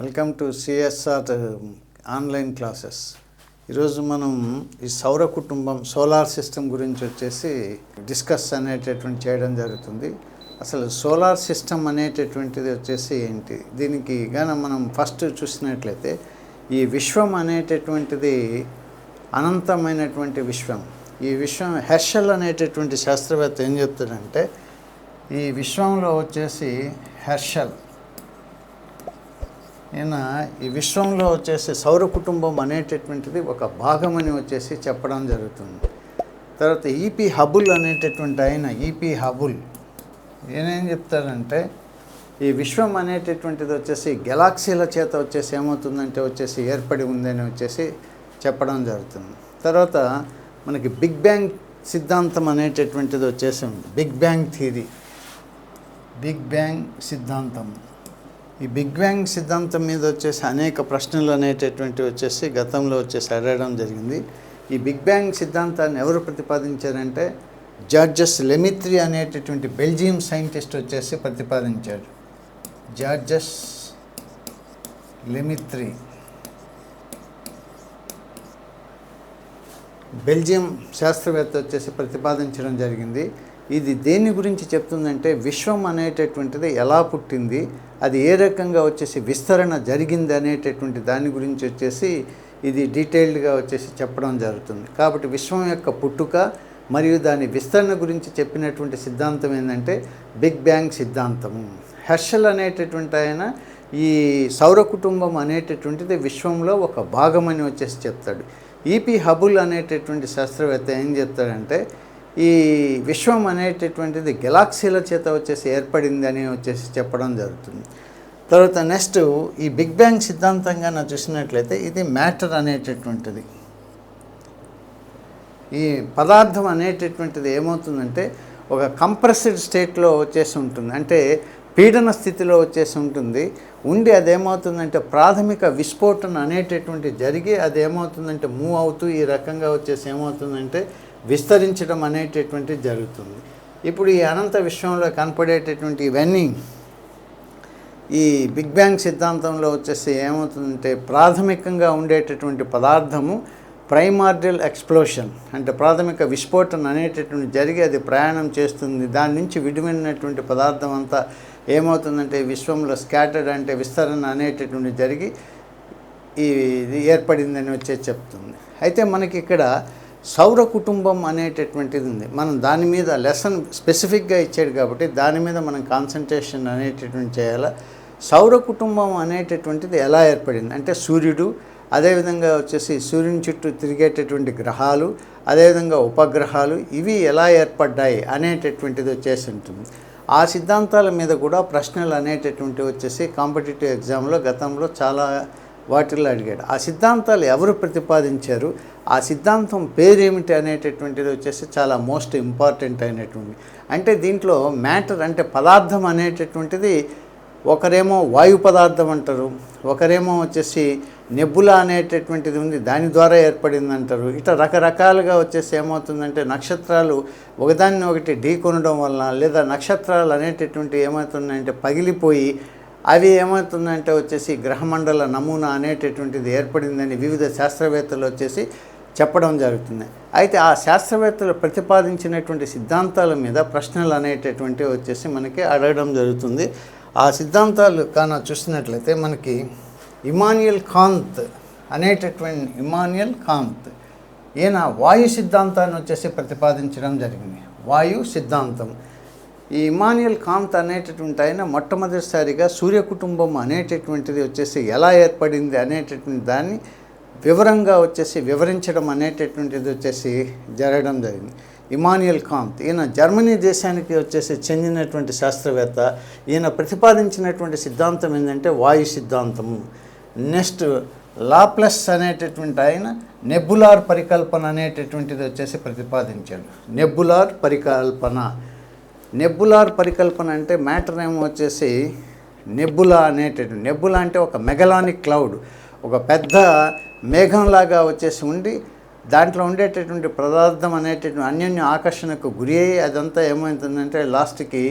Welcome to CSR online classes. ఈరోజు మనం ఈ సౌర కుటుంబం సోలార్ సిస్టమ్ గురించి వచ్చేసి డిస్కస్ అనేటటువంటి చేయడం జరుగుతుంది. అసలు సోలార్ సిస్టమ్ అనేటటువంటిది వచ్చేసి ఏంటి? దీనికి గాన మనం ఫస్ట్ చూసినట్లయితే ఈ విశ్వం అనేటటువంటిది అనంతమైనటువంటి విశ్వం. ఈ విశ్వం హెర్షల్ అనేటటువంటి శాస్త్రవేత్త ఏం చెప్తాడంటే ఈ విశ్వంలో వచ్చేసి హెర్షల్. ఈయన ఈ విశ్వంలో వచ్చేసి సౌర కుటుంబం అనేటటువంటిది ఒక భాగం అని వచ్చేసి చెప్పడం జరుగుతుంది. తర్వాత ఈపీ హబుల్ అనేటటువంటి ఆయన ఈపీ హబుల్ ఈయనేం చెప్తారంటే ఈ విశ్వం అనేటటువంటిది వచ్చేసి గెలాక్సీల చేత వచ్చేసి ఏమవుతుందంటే వచ్చేసి ఏర్పడి ఉందని వచ్చేసి చెప్పడం జరుగుతుంది. తర్వాత మనకి బిగ్ బ్యాంగ్ సిద్ధాంతం అనేటటువంటిది వచ్చేసి ఉంది. Big bang theory big bang సిద్ధాంతం. ఈ బిగ్ బ్యాంగ్ సిద్ధాంతం మీద వచ్చేసి అనేక ప్రశ్నలు అనేటటువంటివి వచ్చేసి గతంలో వచ్చేసి అడగడం జరిగింది. ఈ బిగ్ బ్యాంగ్ సిద్ధాంతాన్ని ఎవరు ప్రతిపాదించారంటే జార్జస్ లెమిత్రి అనేటటువంటి బెల్జియం సైంటిస్ట్ వచ్చేసి ప్రతిపాదించాడు. జార్జస్ లెమిత్రి. బెల్జియం శాస్త్రవేత్త వచ్చేసి ప్రతిపాదించడం జరిగింది. ఇది దేని గురించి చెప్తుందంటే విశ్వం అనేటటువంటిది ఎలా పుట్టింది అది ఏ రకంగా వచ్చేసి విస్తరణ జరిగింది అనేటటువంటి దాని గురించి వచ్చేసి ఇది డీటెయిల్డ్గా వచ్చేసి చెప్పడం జరుగుతుంది. కాబట్టి విశ్వం యొక్క పుట్టుక మరియు దాని విస్తరణ గురించి చెప్పినటువంటి సిద్ధాంతం ఏంటంటే బిగ్ బ్యాంగ్ సిద్ధాంతము. హెర్షల్ అనేటటువంటి ఆయన ఈ సౌర కుటుంబం అనేటటువంటిది విశ్వంలో ఒక భాగమని వచ్చేసి చెప్తాడు. ఈపీ హబుల్ అనేటటువంటి శాస్త్రవేత్త ఏం చెప్తాడంటే ఈ విశ్వం అనేటటువంటిది గెలాక్సీల చేత వచ్చేసి ఏర్పడింది అని వచ్చేసి చెప్పడం జరుగుతుంది. తర్వాత నెక్స్ట్ ఈ బిగ్ బ్యాంగ్ సిద్ధాంతంగా నా చూసినట్లయితే ఇది మ్యాటర్ అనేటటువంటిది. ఈ పదార్థం అనేటటువంటిది ఏమవుతుందంటే ఒక కంప్రెస్డ్ స్టేట్లో వచ్చేసి ఉంటుంది. అంటే పీడన స్థితిలో వచ్చేసి ఉంటుంది. ఉండి అదేమవుతుందంటే ప్రాథమిక విస్ఫోటన అనేటటువంటి జరిగి అది ఏమవుతుందంటే మూవ్ అవుతూ ఈ రకంగా వచ్చేసి ఏమవుతుందంటే విస్తరించడం అనేటటువంటిది జరుగుతుంది. ఇప్పుడు ఈ అనంత విశ్వంలో కనపడేటటువంటి ఇవన్నీ ఈ బిగ్ బ్యాంగ్ సిద్ధాంతంలో వచ్చేసి ఏమవుతుందంటే ప్రాథమికంగా ఉండేటటువంటి పదార్థము ప్రైమార్డియల్ ఎక్స్ప్లోషన్ అంటే ప్రాథమిక విస్ఫోటన అనేటటువంటి జరిగి అది ప్రయాణం చేస్తుంది. దాని నుంచి విడిమైనటువంటి పదార్థం అంతా ఏమవుతుందంటే విశ్వంలో స్కాటర్డ్ అంటే విస్తరణ అనేటటువంటి జరిగి ఈ ఇది ఏర్పడిందని వచ్చే చెప్తుంది. అయితే మనకి ఇక్కడ సౌర కుటుంబం అనేటటువంటిది ఉంది. మనం దాని మీద లెసన్ స్పెసిఫిక్గా ఇచ్చాడు కాబట్టి దాని మీద మనం కాన్సన్ట్రేషన్ అనేటటువంటి చేయాలి? సౌర కుటుంబం అనేటటువంటిది ఎలా ఏర్పడింది? అంటే సూర్యుడు అదేవిధంగా వచ్చేసి సూర్యుని చుట్టూ తిరిగేటటువంటి గ్రహాలు అదేవిధంగా ఉపగ్రహాలు ఇవి ఎలా ఏర్పడ్డాయి అనేటటువంటిది వచ్చేసి ఉంటుంది. ఆ సిద్ధాంతాల మీద కూడా ప్రశ్నలు అనేటటువంటివి వచ్చేసి కాంపిటేటివ్ ఎగ్జామ్లో గతంలో చాలా వాటిల్లో అడిగాడు. ఆ సిద్ధాంతాలు ఎవరు ప్రతిపాదించారు? ఆ సిద్ధాంతం పేరేమిటి అనేటటువంటిది వచ్చేసి చాలా మోస్ట్ ఇంపార్టెంట్ అయినటువంటి. అంటే దీంట్లో మ్యాటర్ అంటే పదార్థం అనేటటువంటిది ఒకరేమో వాయు పదార్థం అంటారు ఒకరేమో వచ్చేసి నెబ్బులా అనేటటువంటిది ఉంది దాని ద్వారా ఏర్పడింది అంటారు ఇట్లా రకరకాలుగా వచ్చేసి ఏమవుతుందంటే నక్షత్రాలు ఒకదాన్ని ఒకటి ఢీకొనడం వలన లేదా నక్షత్రాలు అనేటటువంటి ఏమవుతుందంటే పగిలిపోయి అవి ఏమవుతుందంటే వచ్చేసి గ్రహమండల నమూనా అనేటటువంటిది ఏర్పడిందని వివిధ శాస్త్రవేత్తలు వచ్చేసి చెప్పడం జరుగుతుంది. అయితే ఆ శాస్త్రవేత్తలు ప్రతిపాదించినటువంటి సిద్ధాంతాల మీద ప్రశ్నలు అనేటటువంటివి వచ్చేసి మనకి అడగడం జరుగుతుంది. ఆ సిద్ధాంతాలు కానీ చూసినట్లయితే మనకి ఇమాన్యుయల్ కాంత్ అనేటటువంటి ఇమాన్యుయల్ కాంత్ ఈయన వాయు సిద్ధాంతాన్ని వచ్చేసి ప్రతిపాదించడం జరిగింది. వాయు సిద్ధాంతం. ఈ ఇమాన్యుయల్ కాంత్ అనేటటువంటి ఆయన మొట్టమొదటిసారిగా సూర్య కుటుంబం అనేటటువంటిది వచ్చేసి ఎలా ఏర్పడింది అనేటటువంటి దాన్ని వివరంగా వచ్చేసి వివరించడం అనేటటువంటిది వచ్చేసి జరగడం జరిగింది. ఇమాన్యుయల్ కాంత్ ఈయన జర్మనీ దేశానికి వచ్చేసి చెందినటువంటి శాస్త్రవేత్త. ఈయన ప్రతిపాదించినటువంటి సిద్ధాంతం ఏంటంటే వాయు సిద్ధాంతము నెక్స్ట్ లాప్లస్ అనేటటువంటి ఆయన నెబులార్ పరికల్పన అనేటటువంటిది వచ్చేసి ప్రతిపాదించాడు. నెబ్బులార్ పరికల్పన. నెబ్బులార్ పరికల్పన అంటే మ్యాటర్ ఏమో వచ్చేసి నెబ్బులా అనేటటువంటి నెబ్బులా అంటే ఒక మెగలానిక్ క్లౌడ్. ఒక పెద్ద మేఘంలాగా వచ్చేసి ఉండి దాంట్లో ఉండేటటువంటి పదార్థం అనేటటువంటి అన్యోన్య ఆకర్షణకు గురి అయ్యి అదంతా ఏమవుతుందంటే లాస్ట్కి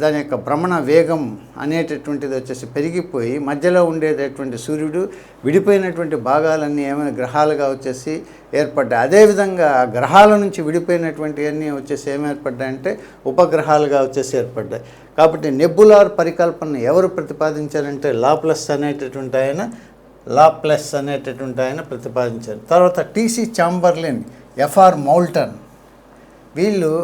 దాని యొక్క భ్రమణ వేగం అనేటటువంటిది వచ్చేసి పెరిగిపోయి మధ్యలో ఉండేటటువంటి సూర్యుడు విడిపోయినటువంటి భాగాలన్నీ ఏమైనా గ్రహాలుగా వచ్చేసి ఏర్పడ్డాయి. అదేవిధంగా ఆ గ్రహాల నుంచి విడిపోయినటువంటివన్నీ వచ్చేసి ఏమి ఏర్పడ్డాయంటే ఉపగ్రహాలుగా వచ్చేసి ఏర్పడ్డాయి. కాబట్టి నెబ్బులార్ పరికల్పన ఎవరు ప్రతిపాదించారంటే లాప్లస్ అనేటటువంటి ఆయన లాప్లస్ అనేటటువంటి ఆయన ప్రతిపాదించారు. తర్వాత టీసీ చాంబర్లిన్ ఎఫ్ఆర్ మౌల్టన్. వీళ్ళు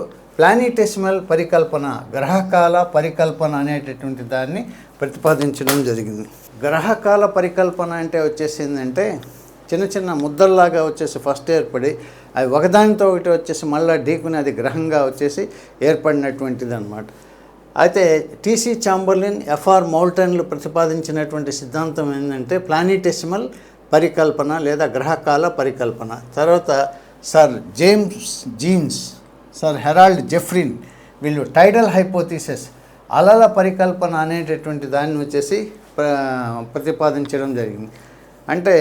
ప్లానిటెసిమల్ పరికల్పన గ్రహకాల పరికల్పన అనేటటువంటి దాన్ని ప్రతిపాదించడం జరిగింది. గ్రహకాల పరికల్పన అంటే వచ్చేసిందంటే చిన్న చిన్న ముద్దల్లాగా వచ్చేసి ఫస్ట్ ఏర్పడి అవి ఒకదానితో ఒకటి వచ్చేసి మళ్ళీ ఢీకుని అది గ్రహంగా వచ్చేసి ఏర్పడినటువంటిది అనమాట అయితే టీసీ చాంబర్లిన్ ఎఫ్ఆర్ మౌల్టన్లు ప్రతిపాదించినటువంటి సిద్ధాంతం ఏంటంటే ప్లానిటెసిమల్ పరికల్పన లేదా గ్రహకాల పరికల్పన. తర్వాత sir James Jeans sir Harold Jeffreys వీళ్ళు టైడల్ హైపోథీసెస్ అలల పరికల్పన అనేటటువంటి దాన్ని వచ్చేసి ప్రతిపాదించడం జరిగింది. అంటే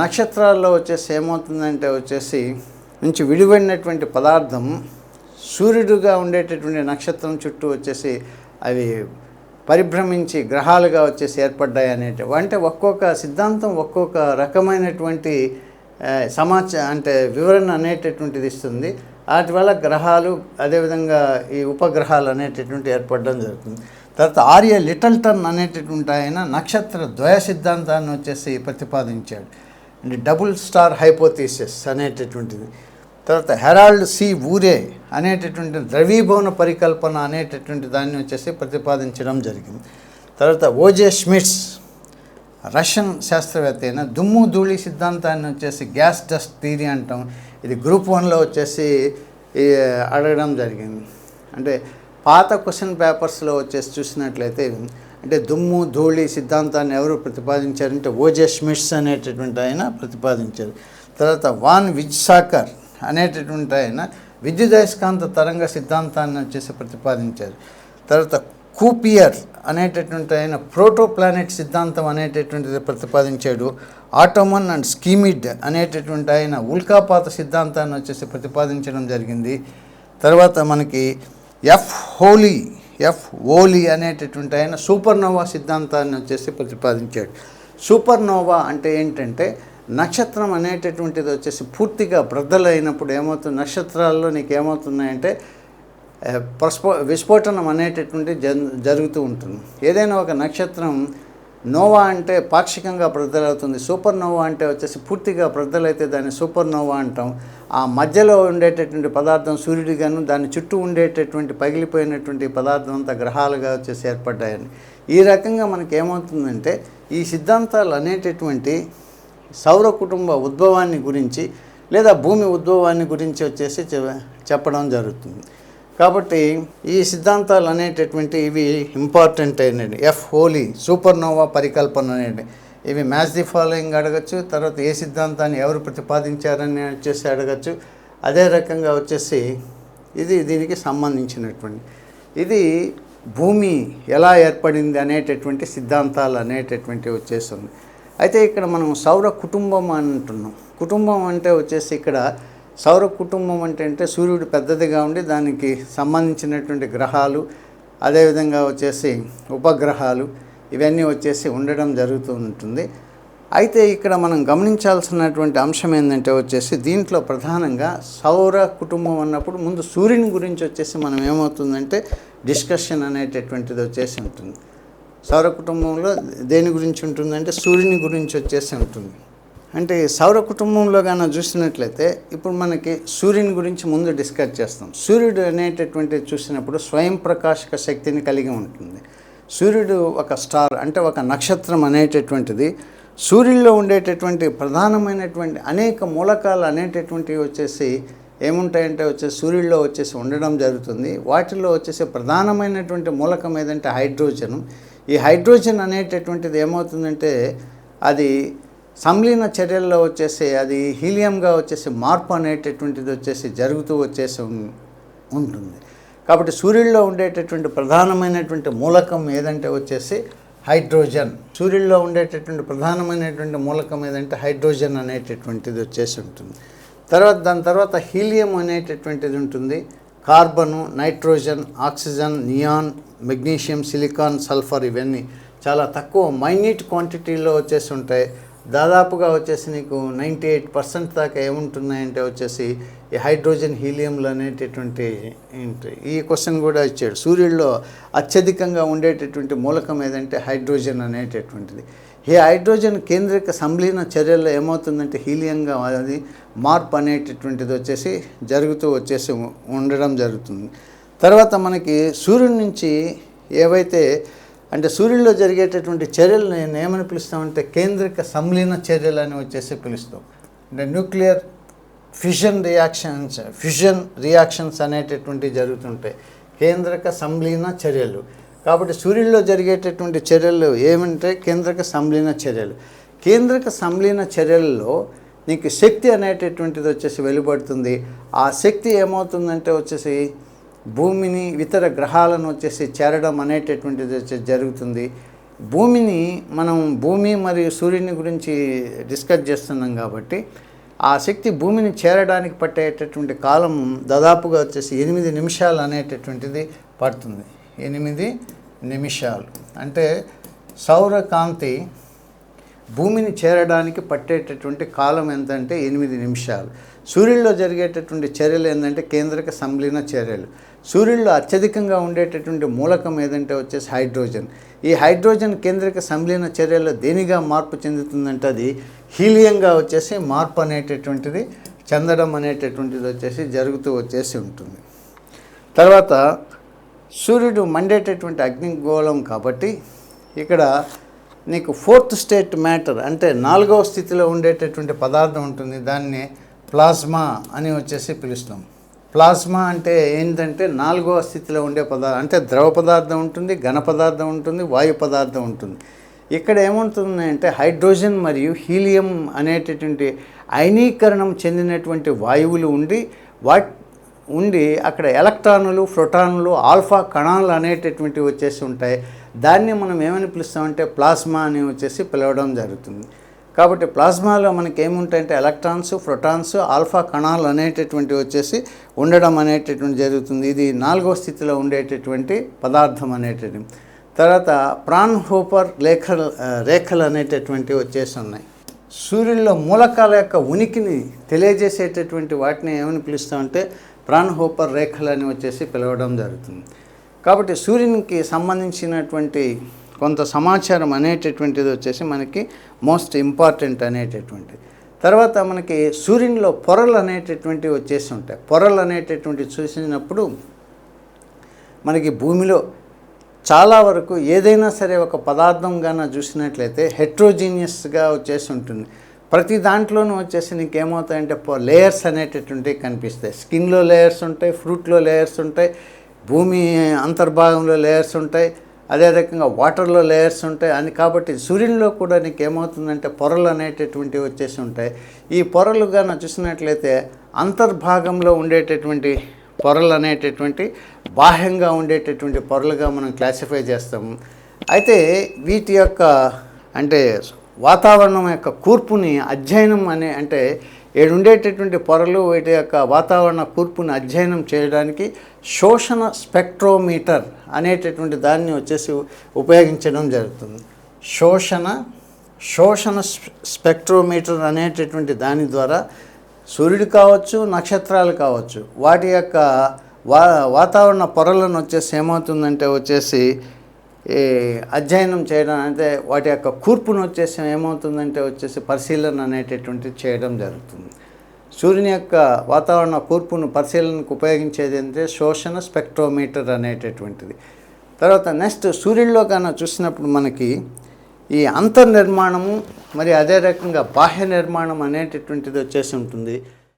నక్షత్రాల్లో వచ్చేసి ఏమవుతుందంటే వచ్చేసి నుంచి విడిపడినటువంటి పదార్థం సూర్యుడుగా ఉండేటటువంటి నక్షత్రం చుట్టూ వచ్చేసి అవి పరిభ్రమించి గ్రహాలుగా వచ్చేసి ఏర్పడ్డాయి అనేటి అంటే ఒక్కొక్క సిద్ధాంతం ఒక్కొక్క రకమైనటువంటి సమాచారం అంటే వివరణ అనేటటువంటిది ఇస్తుంది. వాటి వల్ల గ్రహాలు అదేవిధంగా ఈ ఉపగ్రహాలు అనేటటువంటి ఏర్పడడం జరుగుతుంది. తర్వాత ఆర్య లిటల్టన్ అనేటటువంటి ఆయన నక్షత్ర ద్వయ సిద్ధాంతాన్ని వచ్చేసి ప్రతిపాదించాడు. అంటే డబుల్ స్టార్ హైపోథీసిస్ అనేటటువంటిది. తర్వాత హెరాల్డ్ సి ఊరే అనేటటువంటి ద్రవీభవన పరికల్పన అనేటటువంటి దాన్ని వచ్చేసి ప్రతిపాదించడం జరిగింది. తర్వాత ఓజే స్మిట్స్ రష్యన్ శాస్త్రవేత్త అయిన దుమ్ము ధూళి సిద్ధాంతాన్ని వచ్చేసి గ్యాస్ డస్ట్ థీరీ అంటాం. ఇది గ్రూప్ వన్లో వచ్చేసి అడగడం జరిగింది. అంటే పాత క్వశ్చన్ పేపర్స్లో వచ్చేసి చూసినట్లయితే అంటే దుమ్ము ధూళి సిద్ధాంతాన్ని ఎవరు ప్రతిపాదించారంటే ఓజే స్మిట్స్ అనేటటువంటి ఆయన ప్రతిపాదించారు. తర్వాత వాన్ విజ్సాకర్ అనేటటువంటి ఆయన విద్యుదయస్కాంత తరంగ సిద్ధాంతాన్ని వచ్చేసి ప్రతిపాదించారు. తర్వాత కూపియర్ అనేటటువంటి ఆయన ప్రోటో ప్లానెట్ సిద్ధాంతం అనేటటువంటిది ప్రతిపాదించాడు. ఆటోమన్ అండ్ స్కీమిడ్ అనేటటువంటి ఆయన ఉల్కాపాత సిద్ధాంతాన్ని వచ్చేసి ప్రతిపాదించడం జరిగింది. తర్వాత మనకి ఎఫ్ హోలీ ఎఫ్ ఓలీ అనేటటువంటి ఆయన సూపర్నోవా సిద్ధాంతాన్ని వచ్చేసి ప్రతిపాదించాడు. సూపర్నోవా అంటే ఏంటంటే నక్షత్రం అనేటటువంటిది వచ్చేసి పూర్తిగా బ్రద్దలైనప్పుడు ఏమవుతుంది నక్షత్రాల్లో నీకు ఏమవుతున్నాయంటే ప్రస్ఫో విస్ఫోటనం అనేటటువంటి జన్ జరుగుతూ ఉంటుంది. ఏదైనా ఒక నక్షత్రం నోవా అంటే పాక్షికంగా ప్రజలవుతుంది సూపర్ నోవా అంటే వచ్చేసి పూర్తిగా ప్రజలైతే దాన్ని సూపర్ నోవా అంటాం. ఆ మధ్యలో ఉండేటటువంటి పదార్థం సూర్యుడిగాను దాని చుట్టూ ఉండేటటువంటి పగిలిపోయినటువంటి పదార్థం అంతా గ్రహాలుగా వచ్చేసి ఏర్పడ్డాయని ఈ రకంగా మనకి ఏమవుతుందంటే ఈ సిద్ధాంతాలు అనేటటువంటి సౌర కుటుంబ ఉద్భవాన్ని గురించి లేదా భూమి ఉద్భవాన్ని గురించి వచ్చేసి చెప్పడం జరుగుతుంది. కాబట్టి ఈ సిద్ధాంతాలు అనేటటువంటి ఇవి ఇంపార్టెంట్ అయినవి. ఎఫ్ హోలీ సూపర్నోవా పరికల్పన అనేది. ఇవి మ్యాచ్ ది ఫాలోయింగ్ అడగచ్చు తర్వాత ఏ సిద్ధాంతాన్ని ఎవరు ప్రతిపాదించారని వచ్చేసి అడగచ్చు. అదే రకంగా వచ్చేసి ఇది దీనికి సంబంధించినటువంటి. ఇది భూమి ఎలా ఏర్పడింది అనేటటువంటి సిద్ధాంతాలు అనేటటువంటి వచ్చేస్తుంది అయితే ఇక్కడ మనం సౌర కుటుంబం అంటున్నాం. కుటుంబం అంటే వచ్చేసి ఇక్కడ సౌర కుటుంబం అంటే అంటే సూర్యుడు పెద్దదిగా ఉండి దానికి సంబంధించినటువంటి గ్రహాలు అదేవిధంగా వచ్చేసి ఉపగ్రహాలు ఇవన్నీ వచ్చేసి ఉండడం జరుగుతూ ఉంటుంది. అయితే ఇక్కడ మనం గమనించాల్సినటువంటి అంశం ఏంటంటే వచ్చేసి దీంట్లో ప్రధానంగా సౌర కుటుంబం అన్నప్పుడు ముందు సూర్యుని గురించి వచ్చేసి మనం ఏమవుతుందంటే డిస్కషన్ అనేటటువంటిది వచ్చేసి ఉంటుంది. సౌర కుటుంబంలో దేని గురించి ఉంటుందంటే సూర్యుని గురించి వచ్చేసి ఉంటుంది. అంటే సౌర కుటుంబంలో కానీ చూసినట్లయితే ఇప్పుడు మనకి సూర్యుని గురించి ముందు డిస్కస్ చేస్తాం. సూర్యుడు అనేటటువంటిది చూసినప్పుడు స్వయం ప్రకాశక శక్తిని కలిగి ఉంటుంది. సూర్యుడు ఒక స్టార్ అంటే ఒక నక్షత్రం అనేటటువంటిది. సూర్యుల్లో ఉండేటటువంటి ప్రధానమైనటువంటి అనేక మూలకాలు అనేటటువంటివి వచ్చేసి ఏముంటాయంటే వచ్చేసి సూర్యుల్లో వచ్చేసి ఉండడం జరుగుతుంది. వాటిల్లో వచ్చేసి ప్రధానమైనటువంటి మూలకం ఏదంటే హైడ్రోజన్. ఈ హైడ్రోజన్ అనేటటువంటిది ఏమవుతుందంటే అది సంలీన చర్యల్లో వచ్చేసి అది హీలియంగా వచ్చేసి మార్పు అనేటటువంటిది వచ్చేసి జరుగుతూ వచ్చేసి ఉం- ఉంటుంది. కాబట్టి సూర్యుల్లో ఉండేటటువంటి ప్రధానమైనటువంటి మూలకం ఏదంటే వచ్చేసి హైడ్రోజన్. సూర్యుల్లో ఉండేటటువంటి ప్రధానమైనటువంటి మూలకం ఏదంటే హైడ్రోజన్ అనేటటువంటిది వచ్చేసి ఉంటుంది. తర్వాత దాని తర్వాత హీలియం అనేటటువంటిది ఉంటుంది. Carbon nitrogen oxygen neon magnesium silicon sulphur ఇవన్నీ చాలా తక్కువ మైన్యూట్ క్వాంటిటీలో వచ్చేసి ఉంటాయి. దాదాపుగా వచ్చేసి నీకు నైంటీ ఎయిట్ పర్సెంట్ దాకా ఏముంటున్నాయంటే వచ్చేసి ఈ హైడ్రోజన్ హీలియంలు అనేటటువంటి ఏంటి? ఈ క్వశ్చన్ కూడా ఇచ్చాడు. సూర్యుడిలో అత్యధికంగా ఉండేటటువంటి మూలకం ఏదంటే హైడ్రోజన్ అనేటటువంటిది. ఈ హైడ్రోజన్ కేంద్రిక సంలీన చర్యల్లో ఏమవుతుందంటే హీలియంగా అది మార్పు అనేటటువంటిది వచ్చేసి జరుగుతూ వచ్చేసి ఉండడం జరుగుతుంది. తర్వాత మనకి సూర్యుడి నుంచి ఏవైతే అంటే సూర్యుల్లో జరిగేటటువంటి చర్యలు నేను ఏమని పిలుస్తామంటే కేంద్రిక సంలీన చర్యలు అని వచ్చేసి పిలుస్తాం. అంటే nuclear fusion reactions fusion reactions అనేటటువంటివి జరుగుతుంటాయి. కేంద్రక సంలీన చర్యలు. కాబట్టి సూర్యుల్లో జరిగేటటువంటి చర్యలు ఏమంటే కేంద్రక సంలీన చర్యలు. కేంద్రక సంలీన చర్యల్లో నీకు శక్తి అనేటటువంటిది వచ్చేసి వెలువడుతుంది. ఆ శక్తి ఏమవుతుందంటే వచ్చేసి భూమిని ఇతర గ్రహాలను వచ్చేసి చేరడం అనేటటువంటిది వచ్చేసి జరుగుతుంది. భూమిని మనం భూమి మరియు సూర్యుని గురించి డిస్కస్ చేస్తున్నాం కాబట్టి ఆ శక్తి భూమిని చేరడానికి పట్టేటటువంటి కాలం దాదాపుగా వచ్చేసి ఎనిమిది నిమిషాలు అనేటటువంటిది పడుతుంది. ఎనిమిది నిమిషాలు. అంటే సౌరకాంతి భూమిని చేరడానికి పట్టేటటువంటి కాలం ఎంతంటే ఎనిమిది నిమిషాలు. సూర్యుడిలో జరిగేటటువంటి చర్యలు ఏంటంటే కేంద్రక సంలీన చర్యలు. సూర్యుల్లో అత్యధికంగా ఉండేటటువంటి మూలకం ఏదంటే వచ్చేసి హైడ్రోజన్. ఈ హైడ్రోజన్ కేంద్రక సంలీన చర్యల్లో దేనిగా మార్పు చెందుతుందంటే అది హీలియంగా వచ్చేసి మార్పు అనేటటువంటిది చెందడం అనేటటువంటిది వచ్చేసి జరుగుతూ వచ్చేసి ఉంటుంది. తర్వాత సూర్యుడు మండేటటువంటి అగ్నిగోళం కాబట్టి ఇక్కడ నీకు ఫోర్త్ స్టేట్ మ్యాటర్ అంటే నాలుగవ స్థితిలో ఉండేటటువంటి పదార్థం ఉంటుంది దాన్ని ప్లాస్మా అని వచ్చేసి పిలుస్తాం. ప్లాస్మా అంటే ఏంటంటే నాలుగవ స్థితిలో ఉండే పదార్థం అంటే ద్రవ పదార్థం ఉంటుంది ఘన పదార్థం ఉంటుంది వాయు పదార్థం ఉంటుంది. ఇక్కడ ఏముంటుంది అంటే హైడ్రోజన్ మరియు హీలియం అనేటటువంటి అయనీకరణం చెందినటువంటి వాయువులు ఉండి వాట్ ఉండి అక్కడ ఎలక్ట్రానులు ప్రోటాన్లు ఆల్ఫా కణాలు అనేటటువంటివి వచ్చేసి ఉంటాయి. దాన్ని మనం ఏమని పిలుస్తామంటే ప్లాస్మా అని వచ్చేసి పిలవడం జరుగుతుంది. కాబట్టి ప్లాస్మాలో మనకి ఏముంటాయంటే ఎలక్ట్రాన్స్ ప్రోటాన్స్ ఆల్ఫా కణాలు అనేటటువంటివి వచ్చేసి ఉండడం అనేటటువంటి జరుగుతుంది. ఇది నాలుగో స్థితిలో ఉండేటటువంటి పదార్థం అనేటటువంటి తర్వాత ప్రాన్ హోపర్ లేఖ రేఖలు అనేటటువంటివి వచ్చేసి ఉన్నాయి. సూర్యుల్లో మూలకాల యొక్క ఉనికిని తెలియజేసేటటువంటి వాటిని ఏమని పిలుస్తామంటే ప్రాణ్ హోపర్ రేఖలు అని వచ్చేసి పిలవడం జరుగుతుంది. కాబట్టి సూర్యునికి సంబంధించినటువంటి కొంత సమాచారం అనేటటువంటిది వచ్చేసి మనకి మోస్ట్ ఇంపార్టెంట్ అనేటటువంటిది. తర్వాత మనకి సూర్యునిలో పొరలు అనేటటువంటివి వచ్చేసి ఉంటాయి. పొరలు అనేటటువంటివి చూసినప్పుడు మనకి భూమిలో చాలా వరకు ఏదైనా సరే ఒక పదార్థం గాన చూసినట్లయితే హెట్రోజీనియస్గా వచ్చేసి ఉంటుంది. ప్రతి దాంట్లోనూ వచ్చేసి నీకు ఏమవుతాయంటే లేయర్స్ అనేటటువంటివి కనిపిస్తాయి. స్కిన్లో లేయర్స్ ఉంటాయి ఫ్రూట్లో లేయర్స్ ఉంటాయి భూమి అంతర్భాగంలో లేయర్స్ ఉంటాయి అదే రకంగా వాటర్లో లేయర్స్ ఉంటాయి. అని కాబట్టి సూర్యునిలో కూడా నీకు ఏమవుతుందంటే పొరలు అనేటటువంటివి వచ్చేసి ఉంటాయి. ఈ పొరలు గాన చూసినట్లయితే అంతర్భాగంలో ఉండేటటువంటి పొరలు అనేటటువంటి బాహ్యంగా ఉండేటటువంటి పొరలుగా మనం క్లాసిఫై చేస్తాము. అయితే వీటి యొక్క అంటే వాతావరణం యొక్క కూర్పుని అధ్యయనం అనే అంటే ఏడుండేటటువంటి పొరలు వీటి యొక్క వాతావరణ కూర్పుని అధ్యయనం చేయడానికి శోషణ స్పెక్ట్రోమీటర్ అనేటటువంటి దాన్ని వచ్చేసి ఉపయోగించడం జరుగుతుంది. శోషణ శోషణ స్పెక్ట్రోమీటర్ అనేటటువంటి దాని ద్వారా సూర్యుడు కావచ్చు నక్షత్రాలు కావచ్చు వాటి యొక్క వా వాతావరణ పొరలను వచ్చేసి ఏమవుతుందంటే వచ్చేసి ఈ అధ్యయనం చేయడం అంటే వాటి యొక్క కూర్పును వచ్చేసి ఏమవుతుందంటే వచ్చేసి పరిశీలన అనేటటువంటిది చేయడం జరుగుతుంది. సూర్యుని యొక్క వాతావరణ కూర్పును పరిశీలనకు ఉపయోగించేది అంటే శోషణ స్పెక్ట్రోమీటర్ అనేటటువంటిది. తర్వాత నెక్స్ట్ సూర్యుడిలో కన్నా చూసినప్పుడు మనకి ఈ అంతర్నిర్మాణము మరి అదే రకంగా బాహ్య నిర్మాణం అనేటటువంటిది వచ్చేసి ఉంటుంది.